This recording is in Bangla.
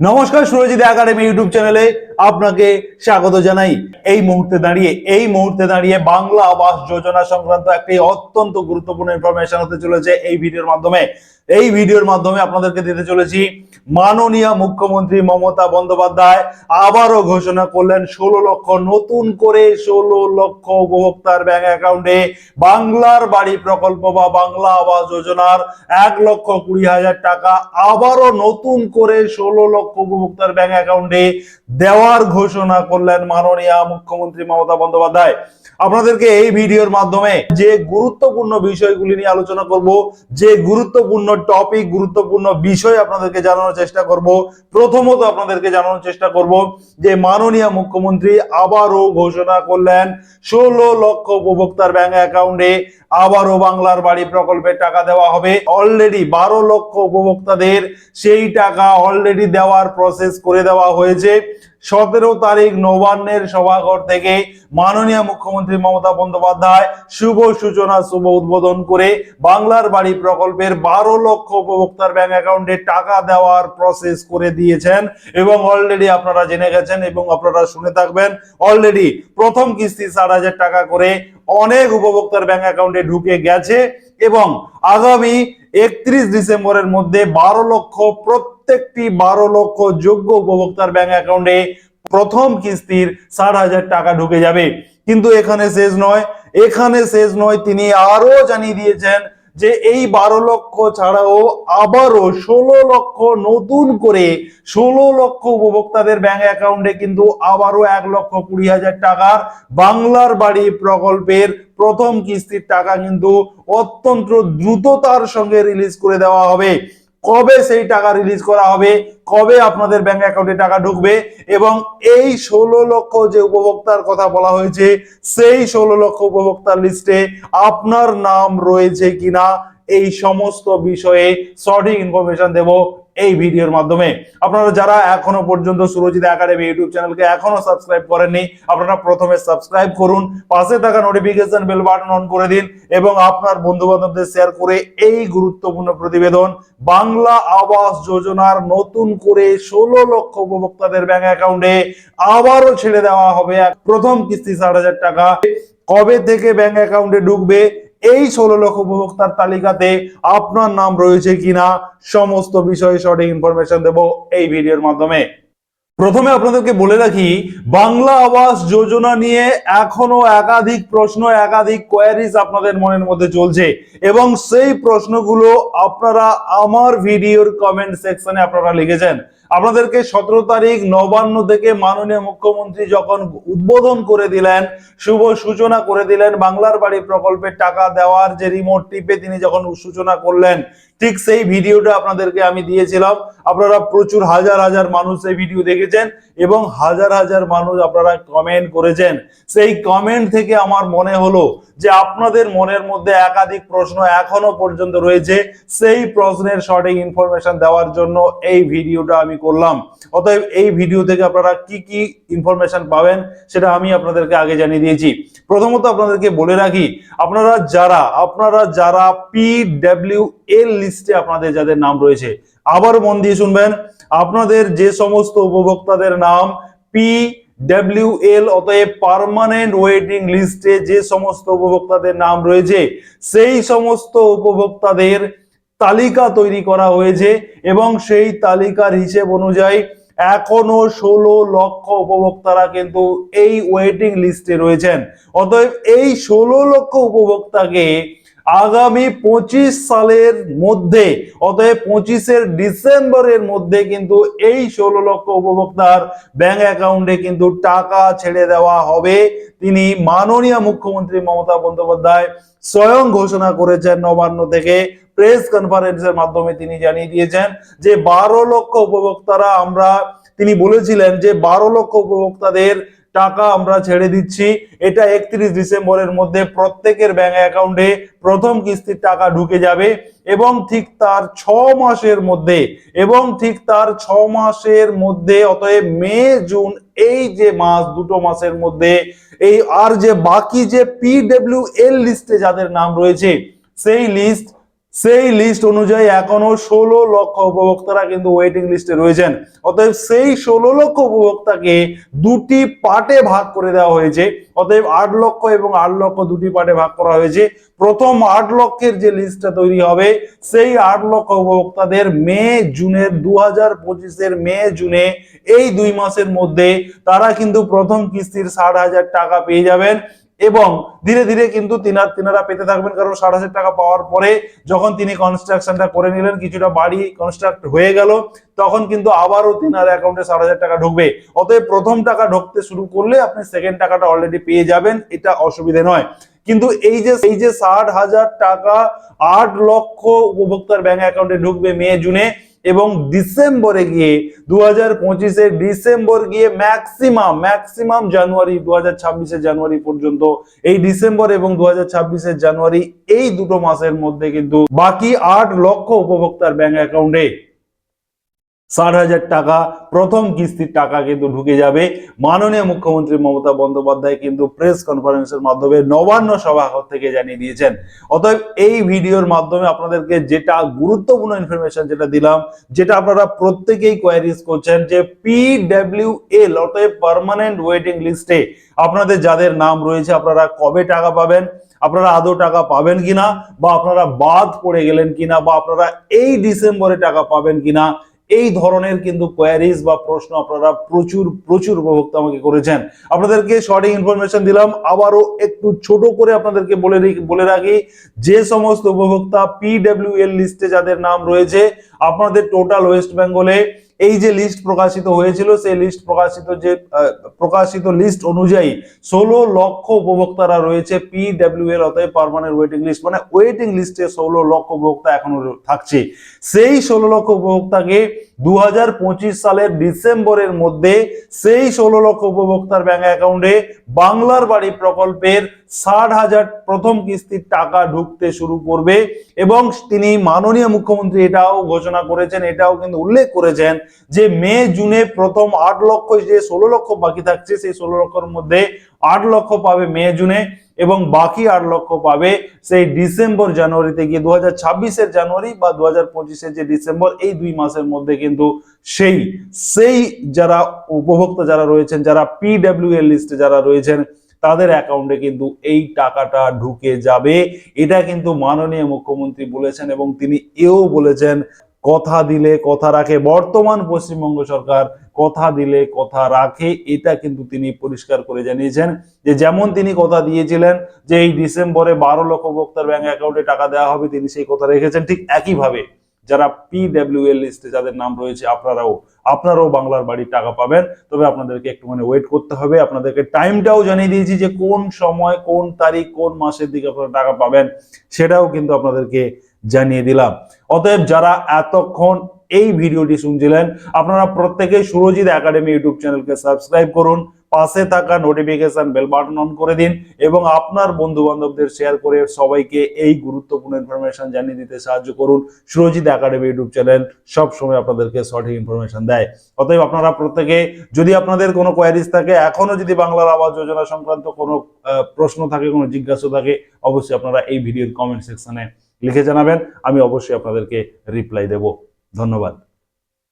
নমস্কার, সুরজিৎ একাডেমি ইউটিউব চ্যানেলে আপনাকে স্বাগত জানাই। এই মুহূর্তে দাঁড়িয়ে, এই মুহূর্তে দাঁড়িয়ে বাংলা আবাস যোজনা সংক্রান্ত একটি অত্যন্ত গুরুত্বপূর্ণ ইনফরমেশন হতে চলেছে এই ভিডিওর মাধ্যমে। এই ভিডিওর মাধ্যমে আপনাদেরকে দিতে চলেছি মাননীয় মুখ্যমন্ত্রী মমতা বন্দ্যোপাধ্যায়। আবারও ঘোষণা করলেন, ষোলো লক্ষ নতুন করে ষোলো লক্ষ উপভোক্তার ব্যাংক অ্যাকাউন্টে বাংলার বাড়ি প্রকল্প বা বাংলা আবাস যোজনার এক লক্ষ কুড়ি হাজার টাকা আবারও নতুন করে ষোলো লক্ষ উপভোক্তার ব্যাংক অ্যাকাউন্টে দেওয়ার ঘোষণা করলেন মাননীয় মুখ্যমন্ত্রী মমতা বন্দ্যোপাধ্যায়। আপনাদেরকে এই ভিডিওর মাধ্যমে যে গুরুত্বপূর্ণ বিষয়গুলি নিয়ে আলোচনা করব, যে গুরুত্বপূর্ণ টপিক গুরুত্বপূর্ণ বিষয় আপনাদেরকে জানানোর চেষ্টা করব। প্রথমত আপনাদেরকে জানানোর চেষ্টা করব যে মাননীয় মুখ্যমন্ত্রী আবারও ঘোষণা করলেন, ষোলো লক্ষ উপভোক্তার ব্যাংক অ্যাকাউন্টে আবারও বাংলার বাড়ি প্রকল্পের টাকা দেওয়া হবে। অলরেডি বারো লক্ষ উপভোক্তাদের সেই টাকা অলরেডি দেওয়ার প্রসেস করে দেওয়া হয়েছে। সতেরো তারিখ নবান্নের সভাঘর থেকে মাননীয় মুখ্যমন্ত্রী মমতা বন্দ্যোপাধ্যায় শুভ সূচনা, শুভ উদ্বোধন করে বাংলার বাড়ি প্রকল্পের বারো লক্ষ উপভোক্তার ব্যাংক অ্যাকাউন্টে টাকা দেওয়ার প্রসেস করে দিয়েছেন এবং অলরেডি আপনারা জেনে গেছেন এবং আপনারা শুনে থাকবেন। অলরেডি প্রথম কিস্তি ষাট হাজার টাকা করে অনেক উপভোক্তার ব্যাংক অ্যাকাউন্টে ঢুকে গেছে এবং আগামী একত্রিশ ডিসেম্বরের মধ্যে বারো লক্ষ প্রত্যেকটি বারো লক্ষ যোগ্য উপভোক্তার ব্যাংক অ্যাকাউন্টে প্রথম কিস্তির ষাট হাজার টাকা ঢুকে যাবে। কিন্তু এখানে শেষ নয়। এখানে শেষ নয়। তিনি আরও জানিয়ে দিয়েছেন যে এই বারো লক্ষ ছাড়াও আবারও ষোলো লক্ষ নতুন করে ষোলো লক্ষ উপভোক্তাদের ব্যাংক অ্যাকাউন্টে কিন্তু আবারও এক লক্ষ কুড়ি হাজার টাকার বাংলার বাড়ি প্রকল্পের প্রথম কিস্তির টাকা কিন্তু অত্যন্ত দ্রুততার সঙ্গে রিলিজ করে দেওয়া হবে। কবে সেই টাকা রিলিজ করা হবে, কবে আপনাদের ব্যাংক অ্যাকাউন্টে টাকা ঢুকবে এবং এই ষোলো লক্ষ যে উপভোক্তার কথা বলা হয়েছে, সেই ষোলো লক্ষ উপভোক্তার লিস্টে আপনার নাম রয়েছে কিনা এই সমস্ত বিষয়ে সঠিক ইনফরমেশন দেব এই ভিডিওর মাধ্যমে। আপনারা যারা এখনও পর্যন্ত সুরজিৎ একাডেমি ইউটিউব চ্যানেলকে এখনও সাবস্ক্রাইব করেননি, আপনারা প্রথমে সাবস্ক্রাইব করুন, পাশে থাকা নোটিফিকেশন বেল বাটন অন করে দিন এবং আপনার বন্ধু বান্ধবদের শেয়ার করে এই গুরুত্বপূর্ণ প্রতিবেদন বাংলা আবাস যোজনার নতুন করে ষোলো লক্ষ উপভোক্তাদের ব্যাংক অ্যাকাউন্টে আবারও ছেড়ে দেওয়া হবে। প্রথম কিস্তি ষাট হাজার টাকা। কবে থেকে ব্যাংক অ্যাকাউন্টে ঢুকবে? এই ষোলো লক্ষ উপভোক্তার তালিকাতে আপনার নাম রয়েছে কিনা, সমস্ত বিষয়ে সঠিক ইনফরমেশন দেব এই ভিডিওর মাধ্যমে। প্রথমে আপনাদেরকে বলে রাখি, বাংলা আবাস যোজনা নিয়ে এখনও একাধিক প্রশ্ন, একাধিক কোয়ারিজ আপনাদের মনের মধ্যে চলছে এবং সেই প্রশ্নগুলো আপনারা আমার ভিডিওর কমেন্ট সেকশনে আপনারা লিখেছেন। আপনাদেরকে সতেরো তারিখ নবান্ন থেকে মাননীয় মুখ্যমন্ত্রী যখন উদ্বোধন করে দিলেন, শুভ সূচনা করে দিলেন, বাংলার বাড়ি প্রকল্পের টাকা দেওয়ার যে রিমোট টিপে তিনি যখন সূচনা করলেন ঠিক সেই ভিডিওটা আপনাদেরকে আমি দিয়েছিলাম। আপনারা প্রচুর হাজার হাজার মানুষ এই ভিডিও দেখেছেন এবং হাজার হাজার মানুষ আপনারা কমেন্ট করেছেন। সেই কমেন্ট থেকে আমার মনে হলো যে আপনাদের মনের মধ্যে একাধিক প্রশ্ন এখনও পর্যন্ত রয়েছে। সেই প্রশ্নের সঠিক ইনফরমেশন দেওয়ার জন্য এই ভিডিওটা আমি করলাম। অতএব এই ভিডিও থেকে আপনারা কি কি ইনফরমেশন পাবেন সেটা আমি আপনাদেরকে আগে জানিয়ে দিয়েছি। প্রথমত আপনাদেরকে বলে রাখি, আপনারা যারা আপনারা যারা পি ডাব্লিউ এল লিস্টে আপনাদের যাদের নাম রয়েছে আবার মন দিয়ে শুনবেন, আপনাদের যে সমস্ত উপভোক্তাদের নাম পি ডাব্লিউ এল অতএব পার্মানেন্ট ওয়েটিং লিস্টে যে সমস্ত উপভোক্তাদের নাম রয়েছে, সেই সমস্ত উপভোক্তাদের তালিকা তৈরি করা হয়েছে এবং সেই তালিকার হিসেব অনুযায়ী এখনও ষোলো লক্ষ উপভোক্তারা কিন্তু এই ওয়েটিং লিস্টে রয়েছেন। অতএব এই ষোলো লক্ষ উপভোক্তাকে আগামী পঁচিশ সালের মধ্যে, অতএব পঁচিশের ডিসেম্বরের মধ্যে কিন্তু এই ষোলো লক্ষ উপভোক্তার ব্যাংক অ্যাকাউন্টে কিন্তু টাকা ছেড়ে দেওয়া হবে। তিনি মাননীয় মুখ্যমন্ত্রী মমতা বন্দ্যোপাধ্যায় স্বয়ং ঘোষণা করেছেন নবান্ন থেকে প্রেস কনফারেন্সের মাধ্যমে তিনি জানিয়ে দিয়েছেন যে বারো লক্ষ উপভোক্তারা আমরা, তিনি বলেছিলেন যে বারো লক্ষ উপভোক্তাদের টাকা আমরা ছেড়ে দিচ্ছি। এটা একত্রিশ ডিসেম্বরের মধ্যে প্রত্যেকের ব্যাংক অ্যাকাউন্টে প্রথম কিস্তির টাকা ঢুকে যাবে এবং ঠিক তার ছ মাসের মধ্যে, এবং ঠিক তার ছ মাসের মধ্যে, অতএব মে, জুন এই যে মাস, দুটো মাসের মধ্যে, এই আর যে বাকি যে পিডব্লিউ এল লিস্টে যাদের নাম রয়েছে, সেই লিস্ট সেই লিস্ট অনুযায়ী এখনও ষোলো লক্ষ উপভোক্তারা কিন্তু ওয়েটিং লিস্টে রয়েছেন। অতএব সেই ষোলো লক্ষ উপভোক্তাকে দুটি পার্টে ভাগ করে দেওয়া হয়েছে। অতএব আট লক্ষ এবং আট লক্ষ দুটি পার্টে ভাগ করা হয়েছে। প্রথম আট লক্ষের যে লিস্টটা তৈরি হবে, সেই আট লক্ষ উপভোক্তাদের মে জুনের দু হাজার পঁচিশের মে, জুনে এই দুই মাসের মধ্যে তারা কিন্তু প্রথম কিস্তির ষাট হাজার টাকা পেয়ে যাবেন। এবং ধীরে ধীরে কিন্তু তিনার তিনারা পেতে থাকবেন কারণ ষাট হাজার টাকা পাওয়ার পরে যখন তিনি কনস্ট্রাকশনটা করে নিলেন, কিছুটা বাড়ি কনস্ট্রাক্ট হয়ে গেল, তখন কিন্তু আবারও তিনার অ্যাকাউন্টে ষাট হাজার টাকা ঢুকবে। অতএব প্রথম টাকা ঢুকতে শুরু করলে আপনি সেকেন্ড টাকাটা অলরেডি পেয়ে যাবেন, এটা অসুবিধে নয়। কিন্তু এই যে এই যে ষাট হাজার টাকা আট লক্ষ উপভোক্তার ব্যাংক অ্যাকাউন্টে ঢুকবে মে, জুনে এবং ডিসেম্বরে গিয়ে দু হাজার পঁচিশে ডিসেম্বর গিয়ে ম্যাক্সিমাম ম্যাক্সিমাম জানুয়ারি দু হাজার ছাব্বিশে জানুয়ারি পর্যন্ত এই ডিসেম্বর এবং দু হাজার ছাব্বিশে জানুয়ারি এই দুটো মাসের মধ্যে কিন্তু বাকি আট লক্ষ উপভোক্তার ব্যাংক অ্যাকাউন্টে ষাট হাজার টাকা, প্রথম কিস্তির টাকা কিন্তু ঢুকে যাবে। মাননীয় মুখ্যমন্ত্রী মমতা বন্দ্যোপাধ্যায় কিন্তু প্রেস কনফারেন্সের মাধ্যমে নবান্ন সভাঘর থেকে জানিয়ে দিয়েছেন। অতএব এই ভিডিওর মাধ্যমে আপনাদেরকে যেটা গুরুত্বপূর্ণ ইনফরমেশন যেটা দিলাম, যেটা আপনারা প্রত্যেকেই কোয়ারিজ করছেন যে পিডব্লিউ এল অতএব পার্মানেন্ট ওয়েটিং লিস্টে আপনাদের যাদের নাম রয়েছে, আপনারা কবে টাকা পাবেন, আপনারা আদৌ টাকা পাবেন কিনা, বা আপনারা বাদ পড়ে গেলেন কিনা, বা আপনারা এই ডিসেম্বরে টাকা পাবেন কিনা এই ধরনের কিন্তু কোয়ারিজ বা প্রশ্ন আপনারা প্রচুর প্রচুর উপভোক্তা আমাকে করেছেন। আপনাদেরকে সঠিক ইনফরমেশন দিলাম। আবারও একটু ছোট করে আপনাদেরকে বলে বলে রাখি, যে সমস্ত উপভোক্তা পিডব্লিউ এল লিস্টে যাদের নাম রয়েছে, আপনাদের টোটাল ওয়েস্ট বেঙ্গলে এই যে লিস্ট প্রকাশিত হয়েছিল, সেই লিস্ট প্রকাশিত যে প্রকাশিত লিস্ট অনুযায়ী ষোলো লক্ষ উপভোক্তারা রয়েছে পিডব্লিউএল অতএব পারমানেন্ট ওয়েটিং লিস্ট মানে ওয়েটিং লিস্টে ষোলো লক্ষ উপভোক্তা এখনও থাকছে। সেই ষোলো লক্ষ উপভোক্তাকে দু হাজার পঁচিশ সালের ডিসেম্বরের মধ্যে সেই ষোলো লক্ষ উপভোক্তার ব্যাংক অ্যাকাউন্টে বাংলার বাড়ি প্রকল্পের ষাট হাজার প্রথম কিস্তির টাকা ঢুকতে শুরু করবে এবং তিনি মাননীয় মুখ্যমন্ত্রী এটাও ঘোষণা করেছেন, এটাও কিন্তু উল্লেখ করেছেন যে মে, জুনে প্রথম আট লক্ষ যে ষোলো লক্ষ বাকি থাকছে, সেই ষোলো লক্ষের মধ্যে আট লক্ষ পাবে মে, জুনে এবং বাকি আট লক্ষ পাবে সেই ডিসেম্বর জানুয়ারিতে গিয়ে দু হাজার ছাব্বিশের জানুয়ারি বা দু হাজার পঁচিশের যে ডিসেম্বর, এই দুই মাসের মধ্যে কিন্তু সেই সেই যারা উপভোক্তা যারা রয়েছেন, যারা পিডব্লিউ এর লিস্টে যারা রয়েছেন, তাদের অ্যাকাউন্টে কিন্তু এই টাকাটা ঢুকে যাবে। এটা কিন্তু মাননীয় মুখ্যমন্ত্রী বলেছেন এবং তিনি এও বলেছেন কথা দিলে কথা রাখে বর্তমান পশ্চিমবঙ্গ সরকার, কথা দিলে কথা রাখে, এটা কিন্তু তিনি পরিষ্কার করে জানিয়েছেন যে যেমন তিনি কথা দিয়েছিলেন যে এই ডিসেম্বরে বারো লক্ষ ভোক্তার ব্যাংক অ্যাকাউন্টে টাকা দেওয়া হবে, তিনি সেই কথা রেখেছেন ঠিক একইভাবে। যারা পিডব্লিউ এল লিস্টে যাদের নাম রয়েছে, আপনারাও আপনারাও বাংলার বাড়ির টাকা পাবেন। তবে আপনাদেরকে একটু মানে ওয়েট করতে হবে। আপনাদেরকে টাইমটাও জানিয়ে দিয়েছি যে কোন সময়, কোন তারিখ, কোন মাসের দিকে আপনারা টাকা পাবেন, সেটাও কিন্তু আপনাদেরকে জানিয়ে দিলাম। অতএব যারা এতক্ষণ এই ভিডিওটি শুনছিলেন, আপনারা প্রত্যেকেই সুরজিৎ একাডেমি ইউটিউব চ্যানেলকে সাবস্ক্রাইব করুন, পাশে থাকা নোটিফিকেশন বেল বাটন অন করে দিন এবং আপনার বন্ধু বান্ধবদের শেয়ার করে সবাইকে এই গুরুত্বপূর্ণ ইনফরমেশন জানিয়ে দিতে সাহায্য করুন। সুরজিৎ একাডেমি ইউটিউব চ্যানেল সব সময় আপনাদেরকে সঠিক ইনফরমেশন দেয়। অতএব আপনারা প্রত্যেকে যদি আপনাদের কোনো কোয়ারিজ থাকে, এখনও যদি বাংলার আবাস যোজনা সংক্রান্ত কোনো প্রশ্ন থাকে, কোনো জিজ্ঞাসা থাকে, অবশ্যই আপনারা এই ভিডিওর কমেন্ট সেকশনে লিখে জানাবেন আমি অবশ্যই আপনাদেরকে রিপ্লাই দেব। ধন্যবাদ।